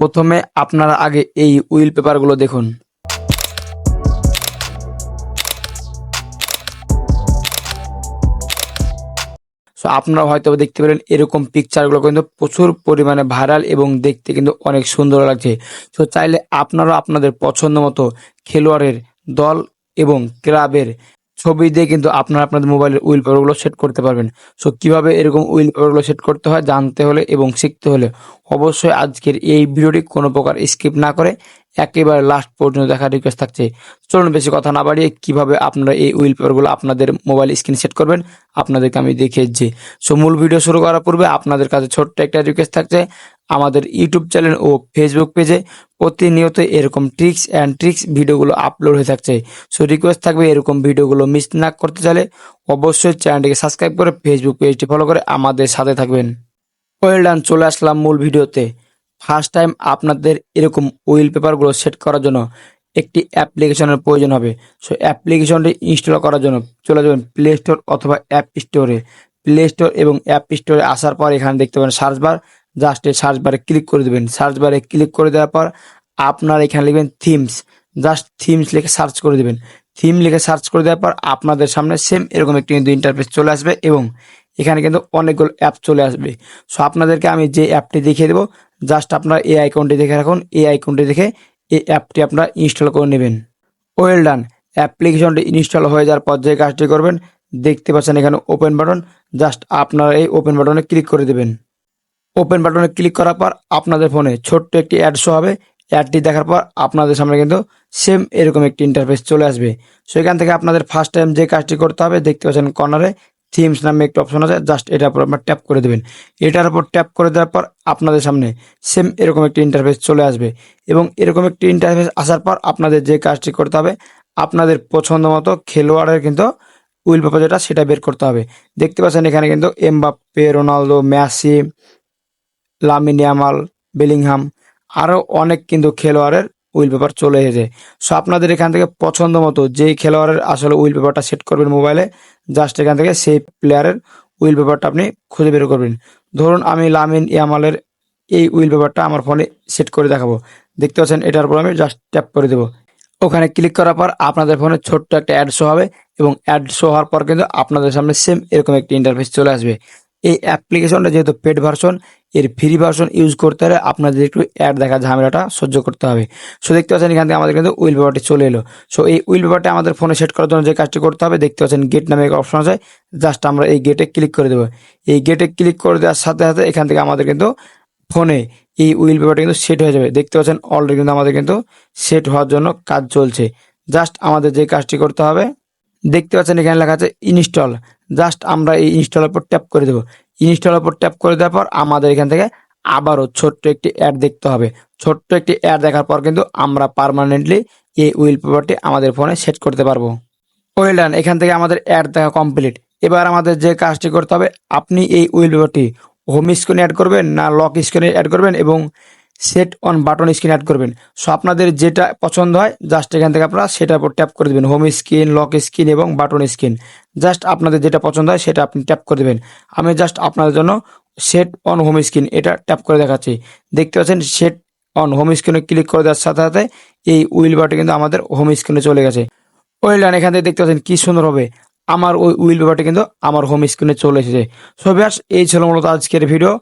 প্রথমে আপনারা আগে এই উইল পেপারগুলো দেখুন। সো আপনারা হয়তো দেখতে পেলেন এরকম পিকচারগুলো কিন্তু প্রচুর পরিমাণে ভাইরাল এবং দেখতে কিন্তু অনেক সুন্দর লাগছে। সো চাইলে আপনারা আপনাদের পছন্দ মতো খেলোয়াড়ের দল এবং ক্লাবের ছবি দিয়ে কিন্তু আপনারা আপনাদের মোবাইলের উইল পেপারগুলো সেট করতে পারবেন। সো কীভাবে এরকম উইল পেপারগুলো সেট করতে হয় জানতে হলে এবং শিখতে হলে অবশ্যই আজকের এই ভিডিওটি কোনো প্রকার স্কিপ না করে একেবারে লাস্ট পর্যন্ত দেখার রিকোয়েস্ট থাকছে। চলুন বেশি কথা না বাড়িয়ে কীভাবে আপনারা এই উইল পেপারগুলো আপনাদের মোবাইল স্ক্রিন সেট করবেন, আপনাদেরকে আমি দেখিয়ে দিচ্ছি। সো মূল ভিডিও শুরু করার পূর্বে আপনাদের কাছে ছোট্ট একটা রিকোয়েস্ট থাকছে। আমাদের ইউটিউব চ্যানেল ও ফেসবুক পেজে প্রতিনিয়ত এরকম ট্রিক্স অ্যান্ড ট্রিক্স ভিডিওগুলো আপলোড হয়ে থাকছে। সো রিকোয়েস্ট থাকবে এরকম ভিডিওগুলো মিস না করতে চাইলে অবশ্যই চ্যানেলটিকে সাবস্ক্রাইব করে ফেসবুক পেজটি ফলো করে আমাদের সাথে থাকবেন। ওয়েল ডান চলে আসলাম মূল ভিডিওতে। ফার্স্ট টাইম আপনাদের এরকম উইল পেপারগুলো সেট করার জন্য একটি অ্যাপ্লিকেশনের প্রয়োজন হবে। সো অ্যাপ্লিকেশনটি ইনস্টল করার জন্য চলে যাবেন প্লে স্টোর অথবা অ্যাপ স্টোরে প্লে স্টোর এবং অ্যাপ স্টোরে আসার পর এখানে দেখতে পাবেন সার্চ বার জাস্ট এই সার্চ বারে ক্লিক করে দেবেন। সার্চ বারে ক্লিক করে দেওয়ার পর আপনার এখানে লিখবেন থিমস জাস্ট থিমস লিখে সার্চ করে দেবেন। থিম লিখে সার্চ করে দেওয়ার পর আপনাদের সামনে সেম এরকম একটি কিন্তু ইন্টারফেস চলে আসবে এবং এখানে কিন্তু অনেকগুলো অ্যাপ চলে আসবে। সো আপনাদেরকে আমি যে অ্যাপটি দেখিয়ে দেবো জাস্ট আপনার এই আইকনটি দেখে রাখুন। এই আইকনটি দেখে এই অ্যাপটি আপনারা ইনস্টল করে নেবেন। ওয়েল ডান অ্যাপ্লিকেশনটি ইনস্টল হয়ে যাওয়ার পর যে কাজটি করবেন, দেখতে পাচ্ছেন এখানে ওপেন বাটন জাস্ট আপনারা এই ওপেন বাটনে ক্লিক করে দেবেন। ওপেন বাটনে ক্লিক করার পর আপনাদের ফোনে ছোট্ট একটি অ্যাড শো হবে। অ্যাডটি দেখার পর আপনাদের সামনে কিন্তু সেম এরকম একটি ইন্টারফেস চলে আসবে। সো এখান থেকে আপনাদের ফার্স্ট টাইম যে কাজটি করতে হবে, দেখতে পাচ্ছেন কর্নারে থিমস নামে একটি অপশন আছে জাস্ট এটার উপর আপনার ট্যাপ করে দেবেন। এটার উপর ট্যাপ করে দেওয়ার পর আপনাদের সামনে সেম এরকম একটি ইন্টারফেস চলে আসবে। এবং এরকম একটি ইন্টারফেস আসার পর আপনাদের যে কাজটি করতে হবে, আপনাদের পছন্দ মতো খেলোয়াড়ের কিন্তু উইল পেপার যেটা, সেটা বের করতে হবে। দেখতে পাচ্ছেন এখানে কিন্তু Mbappe Ronaldo Messi Lamine Yamal, Bellingham আরও অনেক কিন্তু খেলোয়াড়ের উইল পেপার চলে এসেছে। সো আপনাদের এখান থেকে পছন্দ মতো যেই খেলোয়াড়ের আসলে উইল পেপারটা সেট করবেন মোবাইলে, জাস্ট এখান থেকে সেই প্লেয়ারের উইল পেপারটা আপনি খুঁজে বের করবেন। ধরুন আমি লামিন ইয়ামালের এই উইল পেপারটা আমার ফোনে সেট করে দেখাবো। দেখতে পাচ্ছেন, এটার উপর আমি জাস্ট ট্যাপ করে দেবো। ওখানে ক্লিক করার পর আপনাদের ফোনে ছোট্ট একটা অ্যাড শো হবে এবং অ্যাড শো হওয়ার পর কিন্তু আপনাদের সামনে সেম এরকম একটি ইন্টারফেস চলে আসবে। এই অ্যাপ্লিকেশনটা যেহেতু পেড ভার্সন এর ফ্রি ভার্সন ইউজ করতে হলে আপনাদের একটু অ্যাড দেখা ঝামেলাটা সহ্য করতে হবে। সো দেখতে পাচ্ছেন এখান থেকে আমাদের কিন্তু উইল পেপারটি চলে এলো। সো এই উইল পেপারটি আমাদের ফোনে সেট করার জন্য যে কাজটি করতে হবে, দেখতে পাচ্ছেন গেট নামে একটা অপশন আছে। জাস্ট আমরা এই গেটে ক্লিক করে দেবো। এই গেটে ক্লিক করে দেওয়ার সাথে সাথে এখান থেকে আমাদের কিন্তু ফোনে এই উইল পেপারটা কিন্তু সেট হয়ে যাবে। দেখতে পাচ্ছেন অলরেডি কিন্তু আমাদের কিন্তু সেট হওয়ার জন্য কাজ চলছে। জাস্ট আমাদের যে কাজটি করতে হবে, দেখতে পাচ্ছেন এখানে লেখা আছে ইনস্টল জাস্ট আমরা এই ইনস্টলের উপর ট্যাপ করে দেবো। ইনস্টলের উপর ট্যাপ করে দেওয়ার পর আমাদের এখান থেকে আবারও ছোট্ট একটি অ্যাড দেখতে হবে। ছোট্ট একটি অ্যাড দেখার পর কিন্তু আমরা পারমানেন্টলি এই উইল পেপারটি আমাদের ফোনে সেট করতে পারব। ওয়েল ডান, এখান থেকে আমাদের অ্যাড দেখা কমপ্লিট। এবার আমাদের যে কাজটি করতে হবে, আপনি এই উইল পেপারটি হোম স্ক্রিনে অ্যাড করবেন না লক স্ক্রিনে অ্যাড করবেন এবং set on button screen add করবেন। সো আপনাদের যেটা পছন্দ হয় জাস্ট এখান থেকে আপনারা সেটার উপর ট্যাপ করে দেবেন। হোম স্ক্রিন লক স্ক্রিন এবং বাটন স্ক্রিন জাস্ট আপনাদের যেটা পছন্দ হয়, সেটা আপনি ট্যাপ করে দেবেন। আমি জাস্ট আপনাদের জন্য সেট অন হোম স্ক্রিন এটা ট্যাপ করে দেখাচ্ছি। দেখতে পাচ্ছেন, সেট অন হোম স্ক্রিনে ক্লিক করে দেওয়ার সাথে সাথে এই উইল বারটি কিন্তু আমাদের হোম স্ক্রিনে চলে গেছে। ওয়েল ডান এখান থেকে দেখতে পাচ্ছেন কি সুন্দর হবে। আমার ওই উইল পেপারটি কিন্তু আমার হোম স্ক্রিনে চলে এসেছে। সো এই ছিল মূলত আজকের ভিডিও